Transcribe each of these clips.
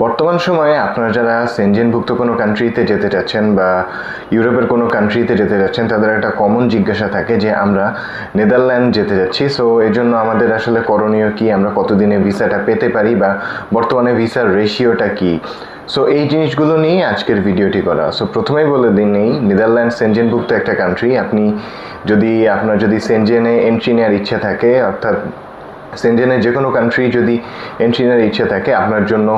বর্তমান সময়ে আপনারা যারা সেনজেনভুক্ত কোনো কান্ট্রিতে যেতে চাচ্ছেন বা ইউরোপের কোনো কান্ট্রিতে যেতে যাচ্ছেন, তাদের একটা কমন জিজ্ঞাসা থাকে যে, আমরা নেদারল্যান্ড যেতে যাচ্ছি। সো এই জন্য আমাদের আসলে করণীয় কি? আমরা কতদিনে ভিসাটা পেতে পারি বা বর্তমানে ভিসার রেশিওটা কি? সো এই জিনিসগুলো নিয়ে আজকের ভিডিওটি করা। সো প্রথমেই বলে দিন নেই নেদারল্যান্ড সেনজেনভুক্ত একটা কান্ট্রি আপনি যদি, আপনার যদি সেনজেনে এন্ট্রি নেওয়ার ইচ্ছা থাকে, অর্থাৎ সেনজেনের যে কোনো কান্ট্রি যদি এন্ট্রি নেওয়ার ইচ্ছে থাকে, আপনার জন্য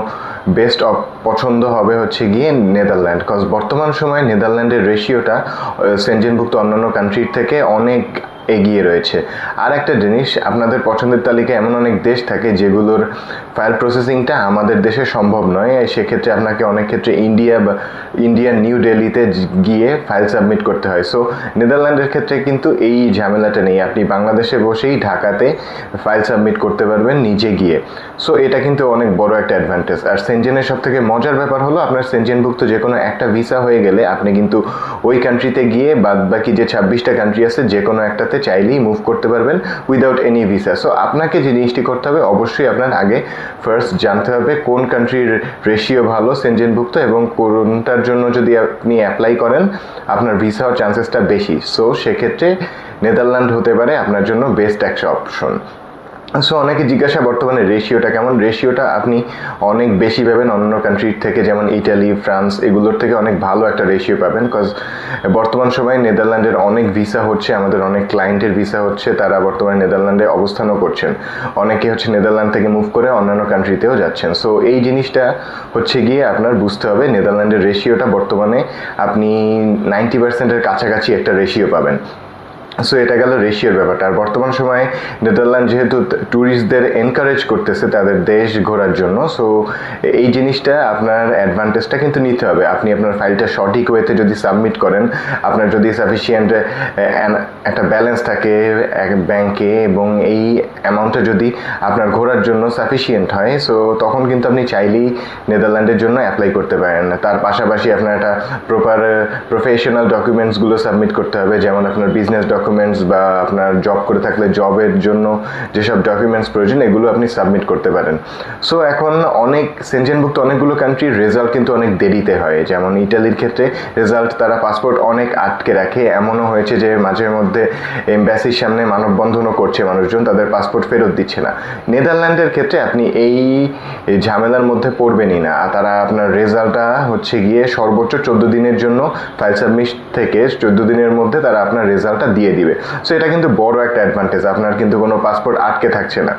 বেস্ট পছন্দ হবে হচ্ছে গিয়ে নেদারল্যান্ড কজ বর্তমান সময়ে নেদারল্যান্ডের রেশিওটা সেনজেনভুক্ত অন্যান্য কান্ট্রির থেকে অনেক এগিয়ে রয়েছে। আর একটা জিনিস, আপনাদের পছন্দের তালিকায় এমন অনেক দেশ থাকে যেগুলোর ফাইল প্রসেসিংটা আমাদের দেশে সম্ভব নয়। সেক্ষেত্রে আপনাকে অনেক ক্ষেত্রে ইন্ডিয়া বা ইন্ডিয়ার নিউ দিল্লিতে গিয়ে ফাইল সাবমিট করতে হয়। সো নেদারল্যান্ডের ক্ষেত্রে কিন্তু এই ঝামেলাটা নেই। আপনি বাংলাদেশে বসেই ঢাকাতে ফাইল সাবমিট করতে পারবেন, নিজে গিয়ে। সো এটা কিন্তু অনেক বড় একটা অ্যাডভান্টেজ আর সেনজেনের সব থেকে মজার ব্যাপার হলো, আপনার সেনজেনভুক্ত যে কোনো একটা ভিসা হয়ে গেলে আপনি কিন্তু ওই কান্ট্রিতে গিয়ে বাদ বাকি যে ছাব্বিশটা কান্ট্রি আছে যে কোনো একটাতে চাইলেই মুভ করতে পারবেন উইদাউট এনি ভিসা সো আপনাকে যে জিনিসটি করতে হবে, অবশ্যই আপনার আগে ফার্স্ট জানতে হবে কোন কান্ট্রির রেশিও ভালো সেনজেনভুক্ত এবং কোনটার জন্য যদি আপনি অ্যাপ্লাই করেন, আপনার ভিসা হওয়ার চান্সেসটা বেশি। সো সেক্ষেত্রে নেদারল্যান্ড হতে পারে আপনার জন্য বেস্ট একটা অপশন সো অনেকে জিজ্ঞাসা বর্তমানে রেশিওটা কেমন? রেশিওটা আপনি অনেক বেশি পাবেন অন্য কান্ট্রির থেকে, যেমন ইটালি ফ্রান্স এগুলোর থেকে অনেক ভালো একটা রেশিও পাবেন কজ বর্তমান সময়ে নেদারল্যান্ডের অনেক ভিসা হচ্ছে, আমাদের অনেক ক্লায়েন্টের ভিসা হচ্ছে, তারা বর্তমানে নেদারল্যান্ডে অবস্থানও করছেন। অনেকে হচ্ছে নেদারল্যান্ড থেকে মুভ করে অন্যান্য কান্ট্রিতেও যাচ্ছেন। সো এই জিনিসটা হচ্ছে গিয়ে আপনার বুঝতে হবে, নেদারল্যান্ডের রেশিওটা বর্তমানে আপনি নাইনটি পার্সেন্টের কাছাকাছি একটা রেশিও পাবেন। সো এটা গেল রেশিওর ব্যাপারটা। আর বর্তমান সময়ে নেদারল্যান্ড যেহেতু ট্যুরিস্টদের এনকারেজ করতেছে তাদের দেশ ঘোরার জন্য সো এই জিনিসটা আপনার অ্যাডভান্টেজটা কিন্তু নিতে হবে। আপনি আপনার ফাইলটা সঠিক ওয়েতে যদি সাবমিট করেন, আপনার যদি সাফিসিয়েন্ট একটা ব্যালেন্স থাকে ব্যাংকে এবং এই অ্যামাউন্টটা যদি আপনার ঘোরার জন্য সাফিসিয়েন্ট হয় সো তখন কিন্তু আপনি চাইলেই নেদারল্যান্ডের জন্য অ্যাপ্লাই করতে পারেন। তার পাশাপাশি আপনার একটা প্রপার প্রফেশনাল ডকুমেন্টসগুলো সাবমিট করতে হবে, যেমন আপনার বিজনেস ডকুমেন্টস বা আপনার জব করে থাকলে জবের জন্য যেসব ডকুমেন্টস প্রয়োজন, এগুলো আপনি সাবমিট করতে পারেন। সো এখন অনেক সেনজেনভুক্ত অনেকগুলো কান্ট্রির রেজাল্ট কিন্তু অনেক দেরিতে হয়। যেমন ইটালির ক্ষেত্রে রেজাল্ট তারা পাসপোর্ট অনেক আটকে রাখে। এমনও হয়েছে যে মাঝে মধ্যে এম্বাসির সামনে মানববন্ধনও করছে মানুষজন, তাদের পাসপোর্ট ফেরত দিচ্ছে না। নেদারল্যান্ডের ক্ষেত্রে আপনি এই ঝামেলার মধ্যে পড়বেনই না। তারা আপনার রেজাল্টটা হচ্ছে গিয়ে সর্বোচ্চ চোদ্দ দিনের জন্য ফাইল সাবমিট থেকে চোদ্দ দিনের মধ্যে তারা আপনার রেজাল্টটা দিয়ে দিবে। সো এটা কিন্তু বড় একটা অ্যাডভান্টেজ আপনার কিন্তু কোনো পাসপোর্ট আটকে থাকছে না।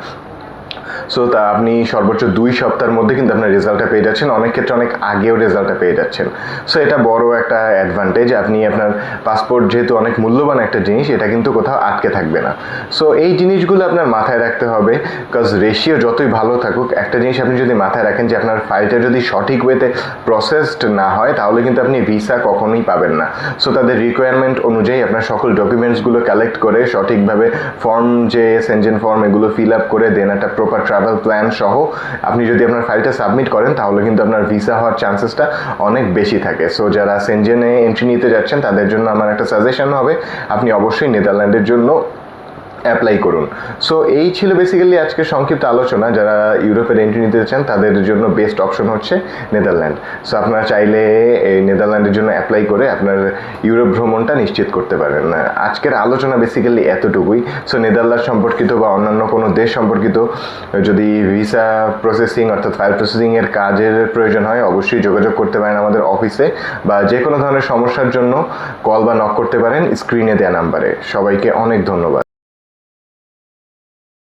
সো তা আপনি সর্বোচ্চ দুই সপ্তাহের মধ্যে কিন্তু আপনার রেজাল্টটা পেয়ে যাচ্ছেন। অনেক ক্ষেত্রে অনেক আগেও রেজাল্টটা পেয়ে যাচ্ছেন। সো এটা বড় একটা অ্যাডভান্টেজ আপনি আপনার পাসপোর্ট যেহেতু অনেক মূল্যবান একটা জিনিস, এটা কিন্তু কোথাও আটকে থাকবে না। সো এই জিনিসগুলো আপনার মাথায় রাখতে হবে বিকজ রেশিও যতই ভালো থাকুক, একটা জিনিস আপনি যদি মাথায় রাখেন যে আপনার ফাইলটা যদি সঠিক ওয়েতে প্রসেসড না হয়, তাহলে কিন্তু আপনি ভিসা কখনোই পাবেন না। সো তাদের রিকোয়ারমেন্ট অনুযায়ী আপনার সকল ডকুমেন্টসগুলো কালেক্ট করে সঠিকভাবে ফর্ম যে সেনজেন ফর্ম এগুলো ফিল আপ করে দেন একটা প্রপার ট্রাভেল প্ল্যান সহ আপনি যদি আপনার ফাইলটা সাবমিট করেন, তাহলে কিন্তু আপনার ভিসা হওয়ার চান্সেসটা অনেক বেশি থাকে। সো যারা সেনজেনে এন্ট্রি নিতে যাচ্ছেন, তাদের জন্য আমার একটা সাজেশন হবে, আপনি অবশ্যই নেদারল্যান্ডের জন্য অ্যাপ্লাই করুন। সো এই ছিল বেসিক্যালি আজকে সংক্ষিপ্ত আলোচনা। যারা ইউরোপের এন্ট্রি নিতে চান, তাদের জন্য বেস্ট অপশন হচ্ছে নেদারল্যান্ড। সো আপনারা চাইলে এই নেদারল্যান্ডের জন্য অ্যাপ্লাই করে আপনার ইউরোপ ভ্রমণটা নিশ্চিত করতে পারেন। আজকের আলোচনা বেসিক্যালি এতটুকুই। সো নেদারল্যান্ড সম্পর্কিত বা অন্যান্য কোনো দেশ সম্পর্কিত যদি ভিসা প্রসেসিং অর্থাৎ ফাইল প্রসেসিংয়ের কাজের প্রয়োজন হয়, অবশ্যই যোগাযোগ করতে পারেন আমাদের অফিসে বা যে কোনো ধরনের সমস্যার জন্য কল বা নক করতে পারেন স্ক্রিনে দেওয়া নাম্বারে সবাইকে অনেক ধন্যবাদ।